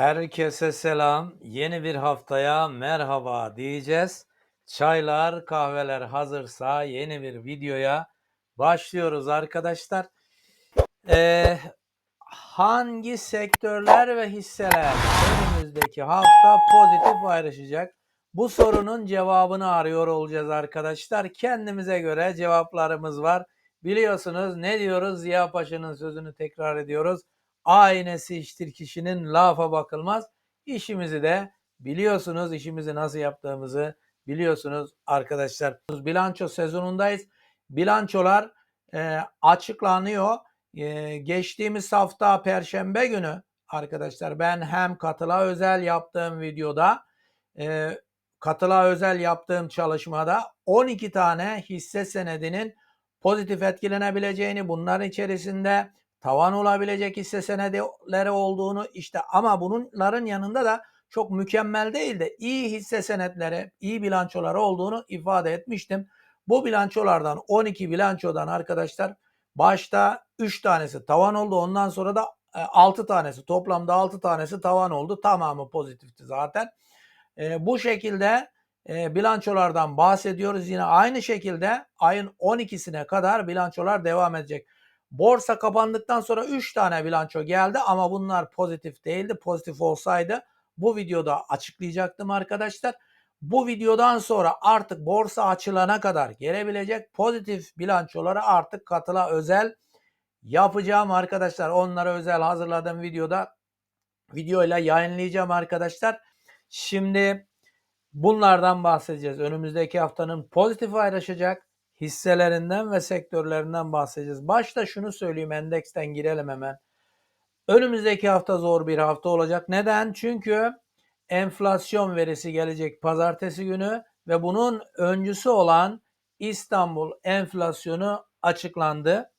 Herkese selam. Yeni bir haftaya merhaba diyeceğiz. Çaylar, kahveler hazırsa yeni bir videoya başlıyoruz arkadaşlar. Ee, hangi sektörler ve hisseler önümüzdeki hafta pozitif ayrışacak? Bu sorunun cevabını arıyor olacağız arkadaşlar. Kendimize göre cevaplarımız var. Biliyorsunuz ne diyoruz? Ziya Paşa'nın sözünü tekrar ediyoruz. Aynesi iştir kişinin lafa bakılmaz. İşimizi de biliyorsunuz işimizi nasıl yaptığımızı biliyorsunuz arkadaşlar. Bilanço sezonundayız. Bilançolar e, açıklanıyor. E, geçtiğimiz hafta Perşembe günü arkadaşlar ben hem katıla özel yaptığım videoda e, katıla özel yaptığım çalışmada 12 tane hisse senedinin pozitif etkilenebileceğini bunların içerisinde tavan olabilecek hisse senetleri olduğunu işte ama bunların yanında da çok mükemmel değil de iyi hisse senetleri, iyi bilançoları olduğunu ifade etmiştim. Bu bilançolardan 12 bilançodan arkadaşlar başta 3 tanesi tavan oldu. Ondan sonra da 6 tanesi toplamda 6 tanesi tavan oldu. Tamamı pozitifti zaten. E, bu şekilde e, bilançolardan bahsediyoruz. Yine aynı şekilde ayın 12'sine kadar bilançolar devam edecek. Borsa kapandıktan sonra 3 tane bilanço geldi ama bunlar pozitif değildi. Pozitif olsaydı bu videoda açıklayacaktım arkadaşlar. Bu videodan sonra artık borsa açılana kadar gelebilecek pozitif bilançoları artık katıla özel yapacağım arkadaşlar. Onlara özel hazırladığım videoda videoyla yayınlayacağım arkadaşlar. Şimdi bunlardan bahsedeceğiz. Önümüzdeki haftanın pozitif ayrışacak hisselerinden ve sektörlerinden bahsedeceğiz. Başta şunu söyleyeyim endeksten girelim hemen. Önümüzdeki hafta zor bir hafta olacak. Neden? Çünkü enflasyon verisi gelecek pazartesi günü ve bunun öncüsü olan İstanbul enflasyonu açıklandı.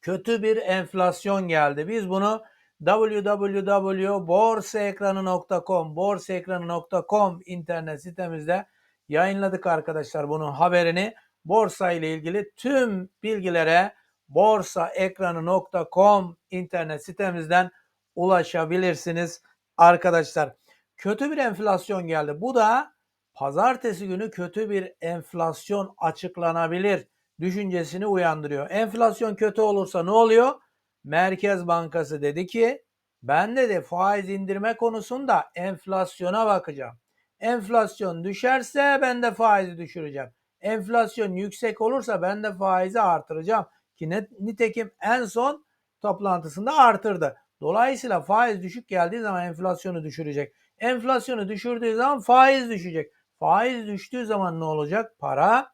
Kötü bir enflasyon geldi. Biz bunu www.borsaekranı.com borsaekranı.com internet sitemizde yayınladık arkadaşlar bunun haberini borsa ile ilgili tüm bilgilere borsaekranı.com internet sitemizden ulaşabilirsiniz arkadaşlar. Kötü bir enflasyon geldi. Bu da pazartesi günü kötü bir enflasyon açıklanabilir düşüncesini uyandırıyor. Enflasyon kötü olursa ne oluyor? Merkez Bankası dedi ki ben de de faiz indirme konusunda enflasyona bakacağım. Enflasyon düşerse ben de faizi düşüreceğim enflasyon yüksek olursa ben de faizi artıracağım. Ki net, nitekim en son toplantısında artırdı. Dolayısıyla faiz düşük geldiği zaman enflasyonu düşürecek. Enflasyonu düşürdüğü zaman faiz düşecek. Faiz düştüğü zaman ne olacak? Para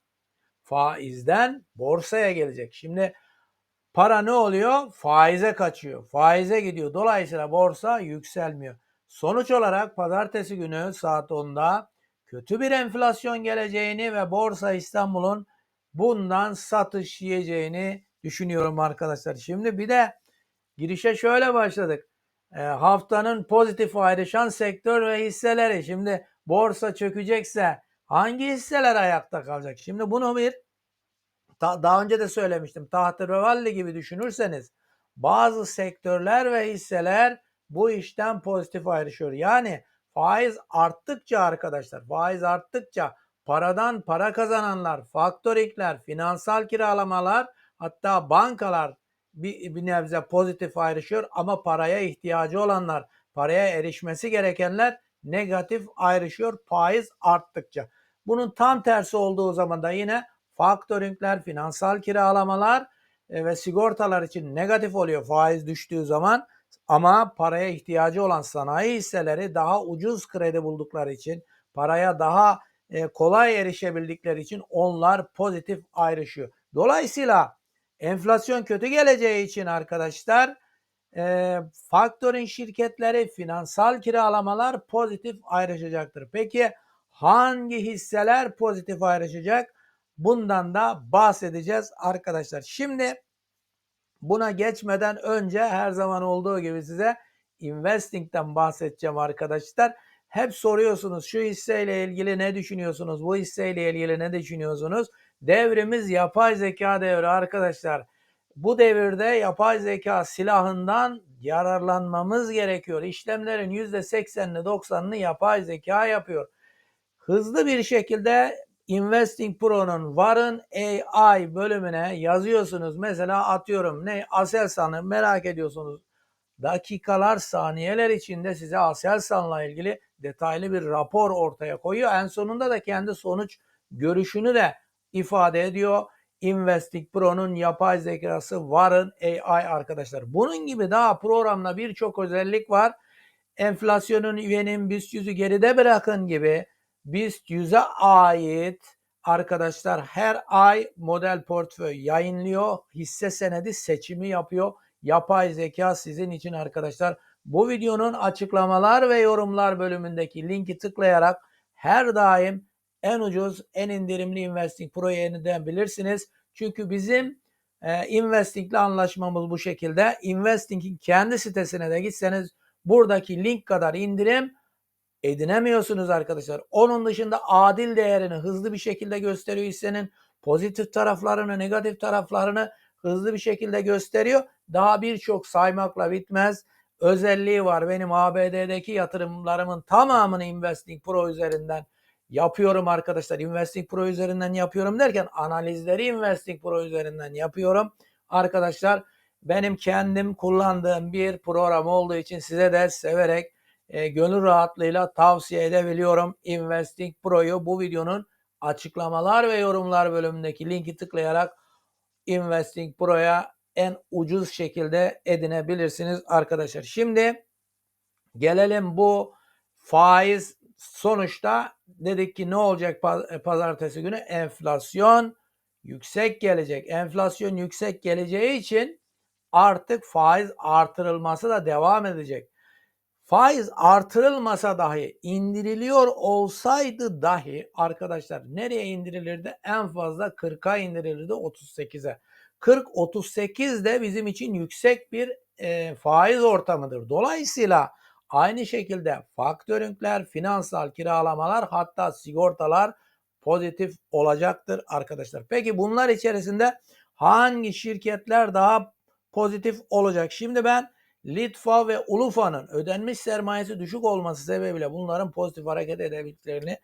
faizden borsaya gelecek. Şimdi para ne oluyor? Faize kaçıyor. Faize gidiyor. Dolayısıyla borsa yükselmiyor. Sonuç olarak pazartesi günü saat 10'da kötü bir enflasyon geleceğini ve Borsa İstanbul'un bundan satış yiyeceğini düşünüyorum arkadaşlar. Şimdi bir de girişe şöyle başladık. E, haftanın pozitif ayrışan sektör ve hisseleri. Şimdi borsa çökecekse hangi hisseler ayakta kalacak? Şimdi bunu bir ta, daha önce de söylemiştim. Tahterevalli gibi düşünürseniz bazı sektörler ve hisseler bu işten pozitif ayrışıyor. Yani Faiz arttıkça arkadaşlar, faiz arttıkça paradan para kazananlar, faktörikler, finansal kiralamalar hatta bankalar bir, bir nebze pozitif ayrışıyor ama paraya ihtiyacı olanlar, paraya erişmesi gerekenler negatif ayrışıyor faiz arttıkça. Bunun tam tersi olduğu zaman da yine faktöringler, finansal kiralamalar e, ve sigortalar için negatif oluyor faiz düştüğü zaman. Ama paraya ihtiyacı olan sanayi hisseleri daha ucuz kredi buldukları için, paraya daha e, kolay erişebildikleri için onlar pozitif ayrışıyor. Dolayısıyla enflasyon kötü geleceği için arkadaşlar e, factoring şirketleri, finansal kiralamalar pozitif ayrışacaktır. Peki hangi hisseler pozitif ayrışacak? Bundan da bahsedeceğiz arkadaşlar. Şimdi Buna geçmeden önce her zaman olduğu gibi size investing'den bahsedeceğim arkadaşlar. Hep soruyorsunuz şu hisseyle ilgili ne düşünüyorsunuz? Bu hisseyle ilgili ne düşünüyorsunuz? Devrimiz yapay zeka devri arkadaşlar. Bu devirde yapay zeka silahından yararlanmamız gerekiyor. İşlemlerin %80'ini 90'ını yapay zeka yapıyor. Hızlı bir şekilde Investing Pro'nun varın AI bölümüne yazıyorsunuz. Mesela atıyorum ne Aselsan'ı merak ediyorsunuz. Dakikalar, saniyeler içinde size Aselsan'la ilgili detaylı bir rapor ortaya koyuyor. En sonunda da kendi sonuç görüşünü de ifade ediyor. Investing Pro'nun yapay zekası varın AI arkadaşlar. Bunun gibi daha programda birçok özellik var. Enflasyonun üyenin BIST 100'ü geride bırakın gibi BIST 100'e ait arkadaşlar her ay model portföy yayınlıyor. Hisse senedi seçimi yapıyor. Yapay zeka sizin için arkadaşlar. Bu videonun açıklamalar ve yorumlar bölümündeki linki tıklayarak her daim en ucuz, en indirimli Investing Pro'yu edinebilirsiniz. Çünkü bizim e, Investing'le anlaşmamız bu şekilde. Investing'in kendi sitesine de gitseniz buradaki link kadar indirim edinemiyorsunuz arkadaşlar. Onun dışında adil değerini hızlı bir şekilde gösteriyor hissenin. Pozitif taraflarını, negatif taraflarını hızlı bir şekilde gösteriyor. Daha birçok saymakla bitmez özelliği var. Benim ABD'deki yatırımlarımın tamamını Investing Pro üzerinden yapıyorum arkadaşlar. Investing Pro üzerinden yapıyorum derken analizleri Investing Pro üzerinden yapıyorum. Arkadaşlar benim kendim kullandığım bir program olduğu için size de severek e, gönül rahatlığıyla tavsiye edebiliyorum. Investing Pro'yu bu videonun açıklamalar ve yorumlar bölümündeki linki tıklayarak Investing Pro'ya en ucuz şekilde edinebilirsiniz arkadaşlar. Şimdi gelelim bu faiz sonuçta dedik ki ne olacak pazartesi günü? Enflasyon yüksek gelecek. Enflasyon yüksek geleceği için artık faiz artırılması da devam edecek. Faiz artırılmasa dahi indiriliyor olsaydı dahi arkadaşlar nereye indirilirdi? En fazla 40'a indirilirdi 38'e. 40-38 de bizim için yüksek bir e, faiz ortamıdır. Dolayısıyla aynı şekilde faktörünkler, finansal kiralamalar hatta sigortalar pozitif olacaktır arkadaşlar. Peki bunlar içerisinde hangi şirketler daha pozitif olacak? Şimdi ben Litva ve Ulufa'nın ödenmiş sermayesi düşük olması sebebiyle bunların pozitif hareket edebildiklerini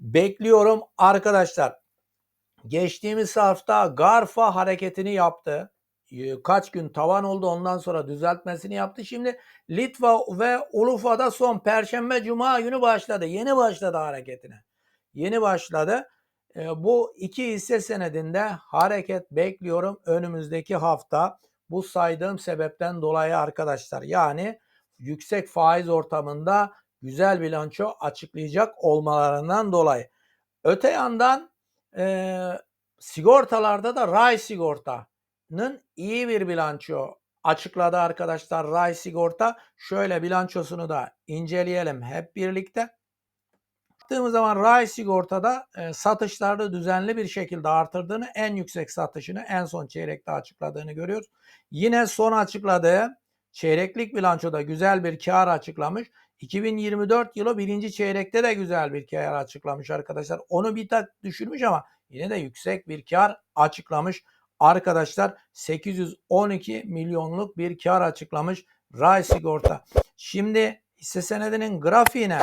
bekliyorum arkadaşlar. Geçtiğimiz hafta Garfa hareketini yaptı. Ee, kaç gün tavan oldu ondan sonra düzeltmesini yaptı. Şimdi Litva ve Ulufa'da son Perşembe Cuma günü başladı. Yeni başladı hareketine. Yeni başladı. Ee, bu iki hisse senedinde hareket bekliyorum önümüzdeki hafta. Bu saydığım sebepten dolayı arkadaşlar. Yani yüksek faiz ortamında güzel bilanço açıklayacak olmalarından dolayı. Öte yandan e, sigortalarda da Ray Sigorta'nın iyi bir bilanço açıkladı arkadaşlar Ray Sigorta. Şöyle bilançosunu da inceleyelim hep birlikte. Baktığımız zaman Ray Sigorta'da e, satışlarda düzenli bir şekilde artırdığını, en yüksek satışını en son çeyrekte açıkladığını görüyoruz. Yine son açıkladığı çeyreklik bilançoda güzel bir kar açıklamış. 2024 yılı birinci çeyrekte de güzel bir kar açıklamış arkadaşlar. Onu bir tak düşürmüş ama yine de yüksek bir kar açıklamış. Arkadaşlar 812 milyonluk bir kar açıklamış Ray Sigorta. Şimdi hisse senedinin grafiğine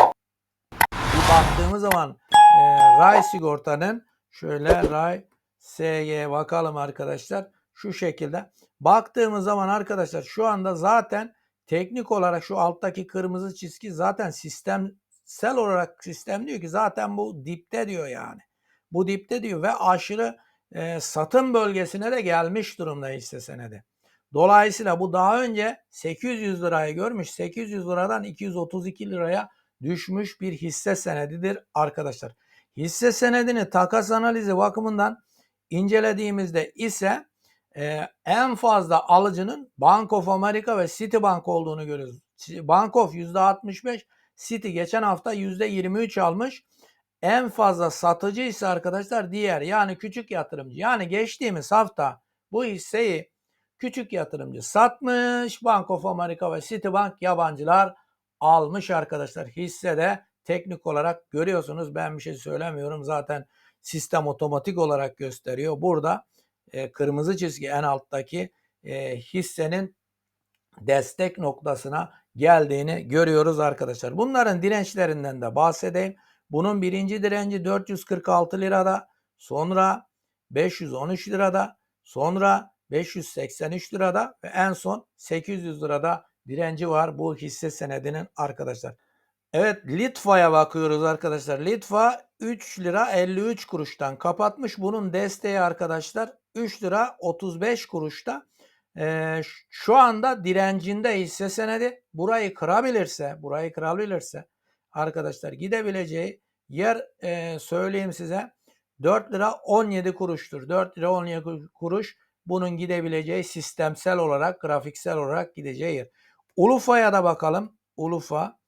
baktığımız zaman e, Ray Sigorta'nın şöyle Ray SY bakalım arkadaşlar. Şu şekilde. Baktığımız zaman arkadaşlar şu anda zaten teknik olarak şu alttaki kırmızı çizgi zaten sistemsel olarak sistem diyor ki zaten bu dipte diyor yani. Bu dipte diyor ve aşırı e, satım bölgesine de gelmiş durumda hisse senedi. Dolayısıyla bu daha önce 800 lirayı görmüş. 800 liradan 232 liraya düşmüş bir hisse senedidir arkadaşlar. Hisse senedini takas analizi bakımından incelediğimizde ise e, en fazla alıcının Bank of America ve Citibank olduğunu görüyoruz. Bank of %65, Citi geçen hafta %23 almış. En fazla satıcı ise arkadaşlar diğer yani küçük yatırımcı. Yani geçtiğimiz hafta bu hisseyi küçük yatırımcı satmış. Bank of America ve Citibank yabancılar almış arkadaşlar. Hisse de teknik olarak görüyorsunuz. Ben bir şey söylemiyorum. Zaten sistem otomatik olarak gösteriyor. Burada e, kırmızı çizgi en alttaki e, hissenin destek noktasına geldiğini görüyoruz arkadaşlar. Bunların dirençlerinden de bahsedeyim. Bunun birinci direnci 446 lirada, sonra 513 lirada, sonra 583 lirada ve en son 800 lirada direnci var bu hisse senedinin arkadaşlar. Evet Litva'ya bakıyoruz arkadaşlar. Litva 3 lira 53 kuruştan kapatmış. Bunun desteği arkadaşlar 3 lira 35 kuruşta. Ee, şu anda direncinde hisse senedi. Burayı kırabilirse, burayı kırabilirse arkadaşlar gidebileceği yer e, söyleyeyim size 4 lira 17 kuruştur. 4 lira 17 kuruş bunun gidebileceği sistemsel olarak, grafiksel olarak gideceği yer. Ulufa'ya da bakalım. Ulufa.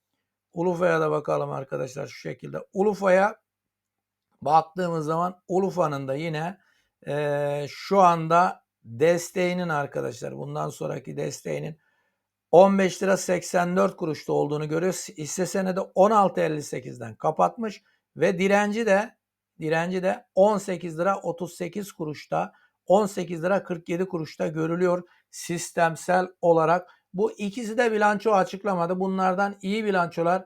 Ulufa'ya da bakalım arkadaşlar şu şekilde. Ulufa'ya baktığımız zaman Ulufa'nın da yine eee, şu anda desteğinin arkadaşlar bundan sonraki desteğinin 15 lira 84 kuruşta olduğunu görüyoruz. Hisse senedi 16.58'den kapatmış ve direnci de direnci de 18 lira 38 kuruşta 18 lira 47 kuruşta görülüyor sistemsel olarak. Bu ikisi de bilanço açıklamadı. Bunlardan iyi bilançolar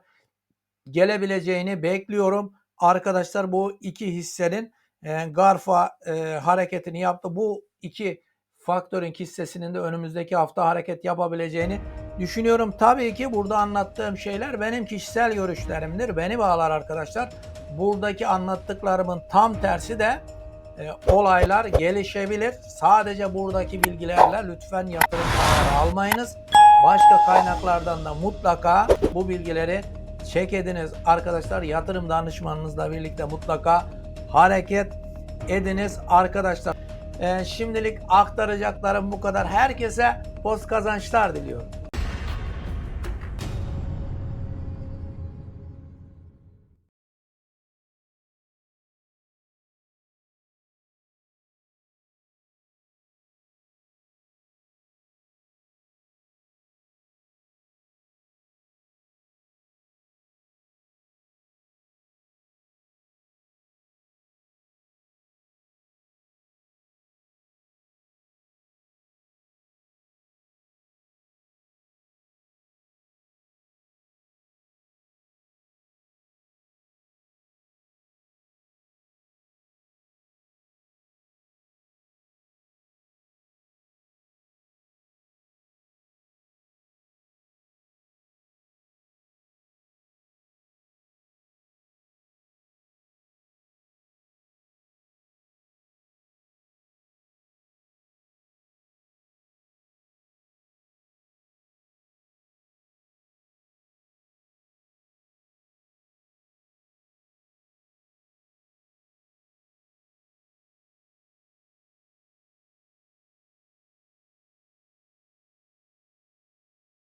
gelebileceğini bekliyorum. Arkadaşlar bu iki hissenin e, Garfa e, hareketini yaptı. Bu iki faktörün hissesinin de önümüzdeki hafta hareket yapabileceğini düşünüyorum. Tabii ki burada anlattığım şeyler benim kişisel görüşlerimdir. Beni bağlar arkadaşlar. Buradaki anlattıklarımın tam tersi de e, olaylar gelişebilir. Sadece buradaki bilgilerle lütfen yatırım kararı almayınız. Başka kaynaklardan da mutlaka bu bilgileri çek ediniz. Arkadaşlar yatırım danışmanınızla birlikte mutlaka hareket ediniz arkadaşlar. E, şimdilik aktaracaklarım bu kadar. Herkese post kazançlar diliyorum.